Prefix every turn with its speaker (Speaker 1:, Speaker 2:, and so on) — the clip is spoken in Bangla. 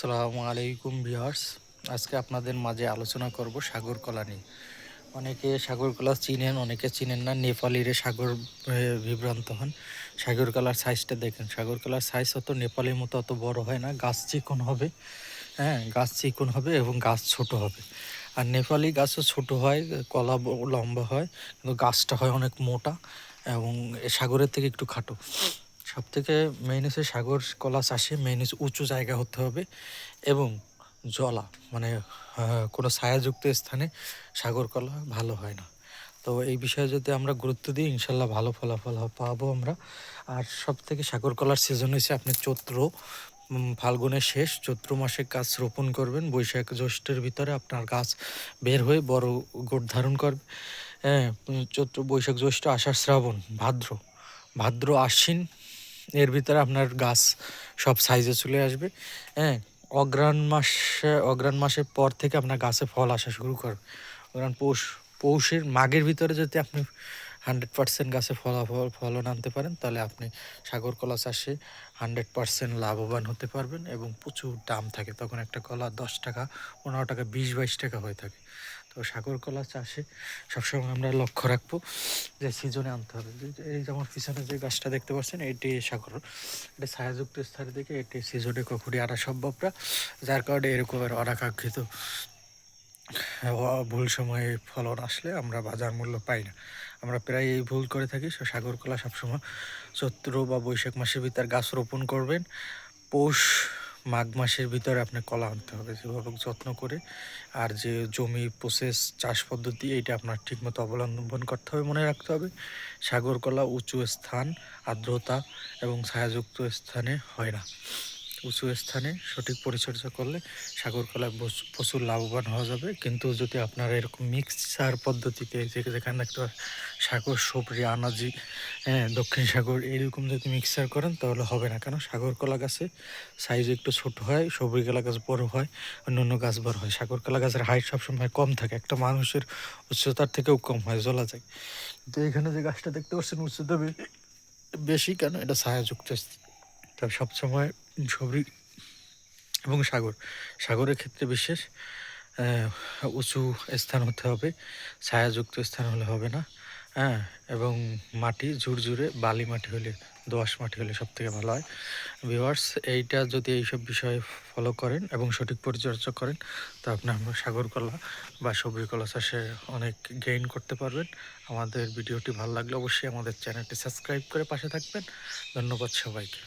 Speaker 1: আসসালামু আলাইকুম ভিউয়ার্স। আজকে আপনাদের মাঝে আলোচনা করব সাগর কলা নিয়ে। অনেকে সাগর কলা চিনেন, অনেকে চিনেন না। নেপালিরে সাগর বিভ্রান্ত হন। সাগর কলার সাইজটা দেখেন। সাগর কলার সাইজ অত নেপালির মতো অত বড় হয় না। গাছ চিকন হবে হ্যাঁ গাছ চিকন হবে এবং গাছ ছোট হবে। আর নেপালি গাছও ছোট হয়, কলা লম্বা হয়, কিন্তু গাছটা হয় অনেক মোটা এবং সাগরের থেকে একটু খাটো। সব থেকে মেইন হচ্ছে সাগর, কলা চাষে মেইন হচ্ছে উঁচু জায়গা হতে হবে এবং জলা মানে কোনো ছায়াযুক্ত স্থানে সাগর, কলা ভালো হয় না। তো এই বিষয়ে যদি আমরা গুরুত্ব দিই, ইনশাল্লাহ ভালো ফলাফল পাবো আমরা। আর সব থেকে সাগর, কলার সিজন হচ্ছে আপনি চৈত্র ফাল্গুনের শেষ, চৈত্র মাসে গাছ রোপণ করবেন, বৈশাখ জ্যৈষ্ঠের ভিতরে আপনার গাছ বের হয়ে বড় গোট ধারণ করবে। হ্যাঁ চৈত্র, বৈশাখ জ্যৈষ্ঠ আষাঢ় শ্রাবণ, ভাদ্র ভাদ্র আশ্বিন এর ভিতরে আপনার গাছ সব সাইজে চলে আসবে। হ্যাঁ অগ্রাণ মাসে অগ্রাণ মাসের পর থেকে আপনার গাছে ফল আসা শুরু করবে। অগ্রাণ পৌষ, পৌষের মাঘের ভিতরে যদি আপনি হান্ড্রেড পার্সেন্ট গাছে ফলাফল, ফলন আনতে পারেন, তাহলে আপনি সাগর কলা চাষে হান্ড্রেড পার্সেন্ট লাভবান হতে পারবেন এবং প্রচুর দাম থাকে। তখন একটা কলা দশ টাকা, পনেরো টাকা, বিশ, বাইশ টাকা হয়ে থাকে। তো সাগর কলা চাষে সবসময় আমরা লক্ষ্য রাখব যে সিজনে আনতে হবে। এই যেমন পিছনে যে গাছটা দেখতে পাচ্ছেন, এটি সাগর। এটা ছায়াযুক্ত স্থানে থেকে এটি সিজনে কখনই আনা সম্ভব না, যার কারণে এরকমের অনাকাঙ্ক্ষিত ভুল সময়ে ফলন আসলে আমরা বাজার মূল্য পাই না। আমরা প্রায় এই ভুল করে থাকি। সাগর কলা সবসময় চৈত্র বা বৈশাখ মাসের ভিতর গাছ রোপণ করবেন। পৌষ মাঘ মাসের ভিতরে আপনার কলা আনতে হবে যেভাবে যত্ন করে। আর যে জমি প্রসেস চাষ পদ্ধতি, এইটা আপনার ঠিকমতো অবলম্বন করতে হবে, মনে রাখতে হবে। সাগর কলা উঁচু স্থান, আর্দ্রতা এবং ছায়াযুক্ত স্থানে হয় না। উঁচু স্থানে সঠিক পরিচর্যা করলে সাগর কলায় প্রচুর লাভবান হওয়া যাবে। কিন্তু যদি আপনারা এরকম মিক্সার পদ্ধতিতে যেখানে পারেন সাগর সবরি আনাজি হ্যাঁ দক্ষিণ সাগর এরকম যদি মিক্সার করেন তাহলে হবে না। কেন? সাগর কলা গাছে সাইজ একটু ছোট হয় সবরি কলা গাছ বড় হয় অন্য গাছ বড় হয়। সাগর কলা গাছের হাইট সবসময় কম থাকে, একটা মানুষের উচ্চতার থেকেও কম হয়, জলা যায়। কিন্তু এখানে যে গাছটা দেখতে পাচ্ছেন, উচ্চতা বেশি, কেন? এটা ছায়াযুক্ত তা সবসময় সবরি এবং সাগর। সাগরের ক্ষেত্রে বিশেষ উঁচু স্থান হতে হবে, ছায়াযুক্ত স্থান হলে হবে না। হ্যাঁ এবং মাটি ঝুরঝুরে, বালি মাটি হলে দোয়াশ মাটি হলে সব থেকে ভালো হয়। ভিওয়ার্স এইটা যদি এইসব বিষয়ে ফলো করেন এবং সঠিক পরিচর্যা করেন তো আপনি আমরা সাগরকলা বা সবজি কলা চাষে অনেক গেইন করতে পারবেন। আমাদের ভিডিওটি ভালো লাগলে অবশ্যই আমাদের চ্যানেলটি সাবস্ক্রাইব করে পাশে থাকবেন। ধন্যবাদ সবাইকে।